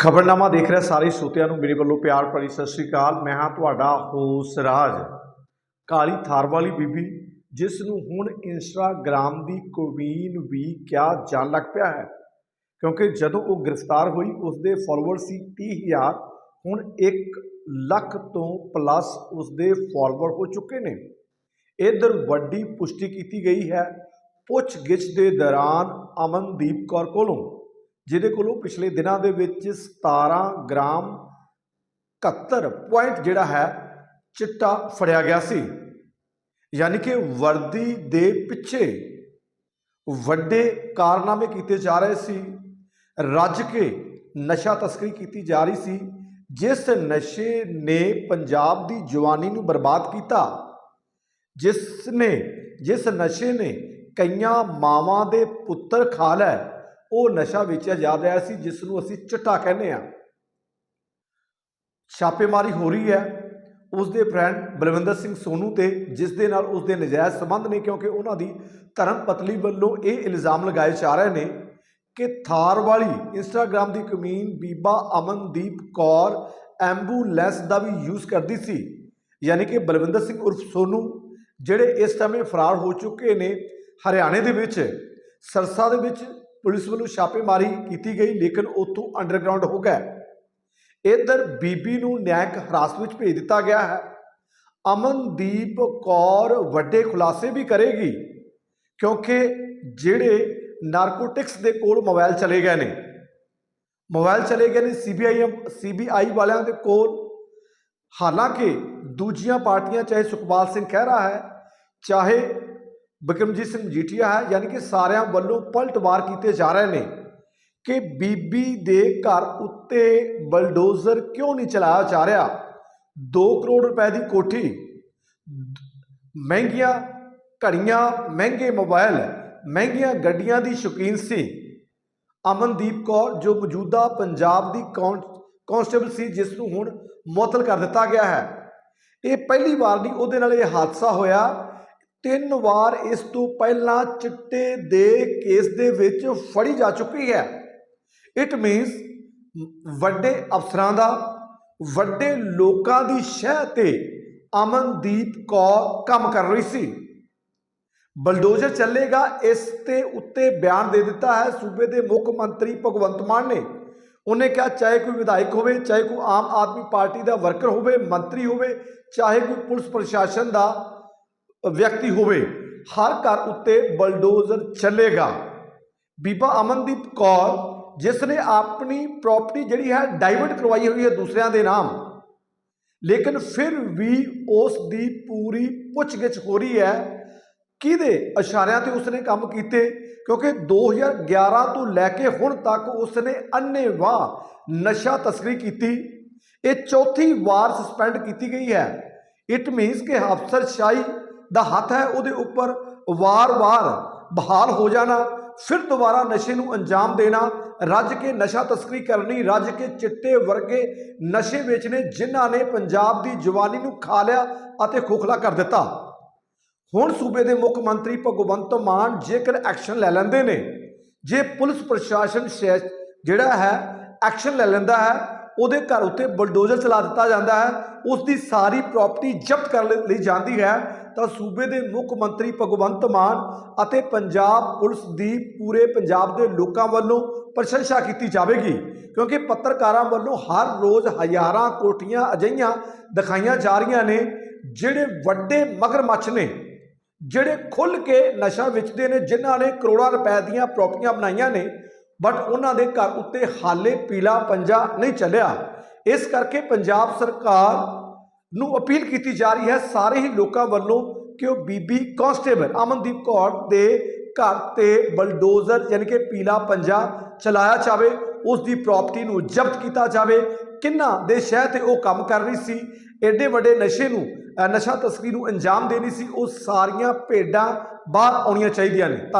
ਖਬਰਨਾਮਾ ਦੇਖ ਰਹੇ ਸਾਰੇ ਸਰੋਤਿਆਂ ਨੂੰ, ਮੇਰੇ ਵੱਲੋਂ ਪਿਆਰ ਭਰੀ ਸਤਿ ਸ੍ਰੀ ਅਕਾਲ। ਮੈਂ ਹਾਂ ਤੁਹਾਡਾ ਹੋਸ ਰਾਜ। ਕਾਲੀ ਥਾਰ ਵਾਲੀ ਬੀਬੀ, ਜਿਸ ਨੂੰ ਹੁਣ ਇੰਸਟਾਗ੍ਰਾਮ ਦੀ ਕੁਈਨ ਵੀ ਕਿਹਾ ਜਾਣ ਲੱਗ ਪਿਆ ਹੈ। ਕਿਉਂਕਿ ਜਦੋਂ ਉਹ ਗ੍ਰਿਫਤਾਰ ਹੋਈ ਉਸ ਦੇ ਫਾਲੋਅਰ ਸੀ 30000 ਹੁਣ 1 ਲੱਖ ਤੋਂ ਪਲੱਸ ਉਸ ਦੇ ਫਾਲੋਅਰ ਹੋ ਚੁੱਕੇ ਨੇ। ਇਧਰ ਵੱਡੀ ਪੁਸ਼ਟੀ ਕੀਤੀ ਗਈ ਹੈ ਪੁੱਛਗਿੱਛ ਦੇ ਦੌਰਾਨ ਅਮਨਦੀਪ ਕੌਰ ਕੋਲੋਂ। ਜਿਹਦੇ ਕੋਲੋਂ ਪਿਛਲੇ ਦਿਨਾਂ ਦੇ ਵਿੱਚ 17 ਗ੍ਰਾਮ 71 ਪੁਆਇੰਟ ਜਿਹੜਾ ਹੈ, ਚਿੱਟਾ ਫੜਿਆ ਗਿਆ ਸੀ। ਯਾਨੀ ਕਿ ਵਰਦੀ ਦੇ ਪਿੱਛੇ ਵੱਡੇ ਕਾਰਨਾਮੇ ਕੀਤੇ ਜਾ ਰਹੇ ਸੀ। ਰੱਜ ਕੇ ਨਸ਼ਾ ਤਸਕਰੀ ਕੀਤੀ ਜਾ ਰਹੀ ਸੀ। ਜਿਸ ਨਸ਼ੇ ਨੇ ਪੰਜਾਬ ਦੀ ਜਵਾਨੀ ਨੂੰ ਬਰਬਾਦ ਕੀਤਾ, ਜਿਸ ਨੇ, ਜਿਸ ਨਸ਼ੇ ਨੇ ਕਈਆਂ ਮਾਵਾਂ ਦੇ ਪੁੱਤਰ ਖਾ ਲੈ ਉਹ ਨਸ਼ਾ ਵੇਚਿਆ ਜਾ ਰਿਹਾ ਸੀ ਜਿਸ ਨੂੰ ਅਸੀਂ ਚਿੱਟਾ ਕਹਿੰਦੇ ਆ ਛਾਪੇਮਾਰੀ ਹੋ ਰਹੀ ਹੈ ਉਸ ਦੇ ਫਰੈਂਡ ਬਲਵਿੰਦਰ ਸਿੰਘ ਸੋਨੂ ਤੇ, ਜਿਸ ਦੇ ਨਾਲ ਉਸ ਦੇ ਨਜਾਇਜ਼ ਸੰਬੰਧ ਨੇ, ਕਿਉਂਕਿ ਉਹਨਾਂ ਦੀ ਧਰਮ ਪਤਲੀ ਵੱਲੋਂ ਇਹ ਇਲਜ਼ਾਮ ਲਗਾਏ ਜਾ ਰਹੇ ਨੇ ਕਿ ਥਾਰ ਵਾਲੀ ਇੰਸਟਾਗ੍ਰam ਦੀ ਕਮੀਨ ਬੀਬਾ ਅਮਨਦੀਪ ਕੌਰ ਐਂਬੂਲੈਂਸ ਦਾ ਵੀ ਯੂਜ਼ ਕਰਦੀ ਸੀ। ਯਾਨੀ ਕਿ ਬਲਵਿੰਦਰ ਸਿੰਘ ਉਰਫ ਸੋਨੂ, ਜਿਹੜੇ ਇਸ ਸਮੇਂ ਫਰਾਰ ਹੋ ਚੁੱਕੇ ਨੇ ਹਰਿਆਣੇ ਦੇ ਵਿੱਚ, ਸਰਸਾ ਦੇ ਵਿੱਚ ਪੁਲਿਸ ਵੱਲੋਂ ਛਾਪੇਮਾਰੀ ਕੀਤੀ ਗਈ, ਲੇਕਿਨ ਉੱਥੋਂ ਅੰਡਰਗਰਾਉਂਡ ਹੋ ਗਿਆ ਇਧਰ ਬੀਬੀ ਨੂੰ ਨਿਆਂਇਕ ਹਿਰਾਸਤ ਵਿੱਚ ਭੇਜ ਦਿੱਤਾ ਗਿਆ ਹੈ। ਅਮਨਦੀਪ ਕੌਰ ਵੱਡੇ ਖੁਲਾਸੇ ਵੀ ਕਰੇਗੀ, ਕਿਉਂਕਿ ਜਿਹੜੇ ਨਾਰਕੋਟਿਕਸ ਦੇ ਕੋਲ ਮੋਬਾਈਲ ਚਲੇ ਗਏ ਨੇ। ਮੋਬਾਈਲ ਚਲੇ ਗਏ ਨੇ ਸੀਬੀਆਈ ਸੀਬੀਆਈ ਵਾਲਿਆਂ ਦੇ ਕੋਲ। ਹਾਲਾਂਕਿ ਦੂਜੀਆਂ ਪਾਰਟੀਆਂ, ਚਾਹੇ ਸੁਖਪਾਲ ਸਿੰਘ ਖਹਿਰਾ ਹੈ, ਚਾਹੇ ਬਿਕਰਮਜੀਤ ਸਿੰਘ ਜੀਠੀਆ ਹੈ, ਯਾਨੀ ਕਿ ਸਾਰਿਆਂ ਵੱਲੋਂ ਪਲਟਵਾਰ ਕੀਤੇ ਜਾ ਰਹੇ ਨੇ ਕਿ ਬੀਬੀ ਦੇ ਘਰ ਉੱਤੇ ਬਲਡੋਜ਼ਰ ਕਿਉਂ ਨਹੀਂ ਚਲਾਇਆ ਜਾ ਰਿਹਾ? 2 ਕਰੋੜ ਰੁਪਏ ਦੀ ਕੋਠੀ, ਮਹਿੰਗੀਆਂ ਘੜੀਆਂ, ਮਹਿੰਗੇ ਮੋਬਾਈਲ, ਮਹਿੰਗੀਆਂ ਗੱਡੀਆਂ ਦੀ ਸ਼ੌਕੀਨ ਸੀ। ਅਮਨਦੀਪ ਕੌਰ, ਜੋ ਮੌਜੂਦਾ ਪੰਜਾਬ ਦੀ ਕਾਂਸਟੇਬਲ ਸੀ, ਜਿਸ ਨੂੰ ਹੁਣ ਮੁਅੱਤਲ ਕਰ ਦਿੱਤਾ ਗਿਆ ਹੈ। ਇਹ ਪਹਿਲੀ ਵਾਰ ਨਹੀਂ, ਉਹਦੇ ਨਾਲ ਇਹ ਹਾਦਸਾ ਹੋਇਆ ਤਿੰਨ ਵਾਰ ਇਸ ਤੋਂ ਪਹਿਲਾਂ ਚਿੱਟੇ ਦੇ ਕੇਸ ਦੇ ਵਿੱਚ ਫੜੀ ਜਾ ਚੁੱਕੀ ਹੈ। ਇਟ ਮੀਨਸ ਵੱਡੇ ਅਫਸਰਾਂ ਦਾ, ਵੱਡੇ ਲੋਕਾਂ ਦੀ ਸ਼ਹਿ ਤੇ ਅਮਨਦੀਪ ਕੌਰ ਕੰਮ ਕਰ ਰਹੀ ਸੀ। ਬਲਡੋਜ਼ਰ ਚੱਲੇਗਾ, ਇਸ ਤੇ ਉੱਤੇ ਬਿਆਨ ਦੇ ਦਿੱਤਾ ਹੈ। ਸੂਬੇ ਦੇ ਮੁੱਖ ਮੰਤਰੀ ਭਗਵੰਤ ਮਾਨ ਨੇ। ਉਹਨੇ ਕਿਹਾ, ਚਾਹੇ ਕੋਈ ਵਿਧਾਇਕ ਹੋਵੇ, ਚਾਹੇ ਕੋਈ ਆਮ ਆਦਮੀ ਪਾਰਟੀ ਦਾ ਵਰਕਰ ਹੋਵੇ, ਮੰਤਰੀ ਹੋਵੇ, ਚਾਹੇ ਕੋਈ ਪੁਲਿਸ ਪ੍ਰਸ਼ਾਸਨ ਦਾ ਵਿਅਕਤੀ ਹੋਵੇ, ਹਰ ਘਰ ਉੱਤੇ ਬਲਡੋਜ਼ਰ ਚੱਲੇਗਾ। ਬੀਬਾ ਅਮਨਦੀਪ ਕੌਰ ਜਿਸ ਨੇ ਆਪਣੀ ਪ੍ਰਾਪਰਟੀ ਜਿਹੜੀ ਹੈ ਡਾਈਵਰਟ ਕਰਵਾਈ ਹੋਈ ਹੈ ਦੂਸਰਿਆਂ ਦੇ ਨਾਮ, ਲੇਕਿਨ ਫਿਰ ਵੀ ਉਸ ਦੀ ਪੂਰੀ ਪੁੱਛਗਿੱਛ ਹੋ ਰਹੀ ਹੈ। ਕਿਹਦੇ ਇਸ਼ਾਰਿਆਂ ਤੇ ਉਸਨੇ ਕੰਮ ਕੀਤੇ? ਕਿਉਂਕਿ 2011 ਤੋਂ ਲੈ ਕੇ ਹੁਣ ਤੱਕ ਉਸਨੇ ਅੰਨੇਵਾਹ ਨਸ਼ਾ ਤਸਕਰੀ ਕੀਤੀ। ਇਹ ਚੌਥੀ ਵਾਰ ਸਸਪੈਂਡ ਕੀਤੀ ਗਈ ਹੈ। ਇਟ ਮੀਨਸ ਕਿ ਅਫਸਰਸ਼ਾਹੀ ਦਾ ਹੱਥ ਹੈ, ਉਹਦੇ ਉੱਪਰ ਵਾਰ-ਵਾਰ ਬਹਾਲ ਹੋ ਜਾਣਾ, ਫਿਰ ਦੁਬਾਰਾ ਨਸ਼ੇ ਨੂੰ ਅੰਜਾਮ ਦੇਣਾ, ਰੱਜ ਕੇ ਨਸ਼ਾ ਤਸਕਰੀ ਕਰਨੀ, ਰੱਜ ਕੇ ਚਿੱਟੇ ਵਰਗੇ ਨਸ਼ੇ ਵੇਚਣੇ, ਜਿਨ੍ਹਾਂ ਨੇ ਪੰਜਾਬ ਦੀ ਜਵਾਨੀ ਨੂੰ ਖਾ ਲਿਆ ਅਤੇ ਖੋਖਲਾ ਕਰ ਦਿੱਤਾ। ਹੁਣ ਸੂਬੇ ਦੇ ਮੁੱਖ ਮੰਤਰੀ ਭਗਵੰਤ ਮਾਨ ਜੇਕਰ ਐਕਸ਼ਨ ਲੈ ਲੈਂਦੇ ਨੇ, ਜੇ ਪੁਲਿਸ ਪ੍ਰਸ਼ਾਸਨ ਜਿਹੜਾ ਹੈ, ਐਕਸ਼ਨ ਲੈ ਲੈਂਦਾ ਹੈ ਉਹਦੇ ਘਰ ਉੱਤੇ ਬਲਡੋਜ਼ਰ ਚਲਾ ਦਿੱਤਾ ਜਾਂਦਾ ਹੈ ਉਸ ਦੀ ਸਾਰੀ ਪ੍ਰਾਪਰਟੀ ਜ਼ਬਤ ਕਰ ਲਈ ਜਾਂਦੀ ਹੈ। ਤਾਂ ਸੂਬੇ ਦੇ ਮੁੱਖ ਮੰਤਰੀ ਭਗਵੰਤ ਮਾਨ ਅਤੇ ਪੰਜਾਬ ਪੁਲਿਸ ਦੀ ਪੂਰੇ ਪੰਜਾਬ ਦੇ ਲੋਕਾਂ ਵੱਲੋਂ ਪ੍ਰਸ਼ੰਸਾ ਕੀਤੀ ਜਾਵੇਗੀ, ਕਿਉਂਕਿ ਪੱਤਰਕਾਰਾਂ ਵੱਲੋਂ ਹਰ ਰੋਜ਼ ਹਜ਼ਾਰਾਂ ਕੋਠੀਆਂ ਅਜਈਆਂ ਦਿਖਾਈਆਂ ਜਾ ਰਹੀਆਂ ਨੇ, ਜਿਹੜੇ ਵੱਡੇ ਮਗਰਮੱਛ ਨੇ, ਜਿਹੜੇ ਖੁੱਲ ਕੇ ਨਸ਼ਾ ਵੇਚਦੇ ਨੇ, ਜਿਨ੍ਹਾਂ ਨੇ ਕਰੋੜਾਂ ਰੁਪਏ ਦੀਆਂ ਪ੍ਰਾਪਰਟੀਆਂ ਬਣਾਈਆਂ ਨੇ। ਬਟ ਉਹਨਾਂ ਦੇ ਘਰ ਉੱਤੇ ਹਾਲੇ ਪੀਲਾ ਪੰਜਾ ਨਹੀਂ ਚੱਲਿਆ। ਇਸ ਕਰਕੇ ਪੰਜਾਬ ਸਰਕਾਰ ਨੂੰ ਅਪੀਲ ਕੀਤੀ ਜਾ ਰਹੀ ਹੈ ਸਾਰੇ ਹੀ ਲੋਕਾਂ ਵੱਲੋਂ ਕਿ ਉਹ ਬੀਬੀ ਕਾਂਸਟੇਬਲ ਅਮਨਦੀਪ ਕੌਰ ਦੇ ਘਰ ਤੇ ਬਲਡੋਜ਼ਰ ਯਾਨੀ ਕਿ ਪੀਲਾ ਪੰਜਾ ਚਲਾਇਆ ਜਾਵੇ, ਉਸ ਦੀ ਪ੍ਰਾਪਰਟੀ ਨੂੰ ਜ਼ਬਤ ਕੀਤਾ ਜਾਵੇ। ਕਿੰਨਾ ਦੇ ਸ਼ਹਿ ਤੇ ਉਹ ਕੰਮ ਕਰ ਰਹੀ ਸੀ ਐਡੇ ਵੱਡੇ ਨਸ਼ੇ ਨੂੰ ਨਸ਼ਾ ਤਸਕਰੀ ਨੂੰ ਅੰਜਾਮ ਦੇਣੀ ਸੀ, ਉਹ ਸਾਰੀਆਂ ਭੇਡਾਂ ਬਾਹਰ ਆਉਣੀਆਂ ਚਾਹੀਦੀਆਂ ਨੇ। ਧੰਨ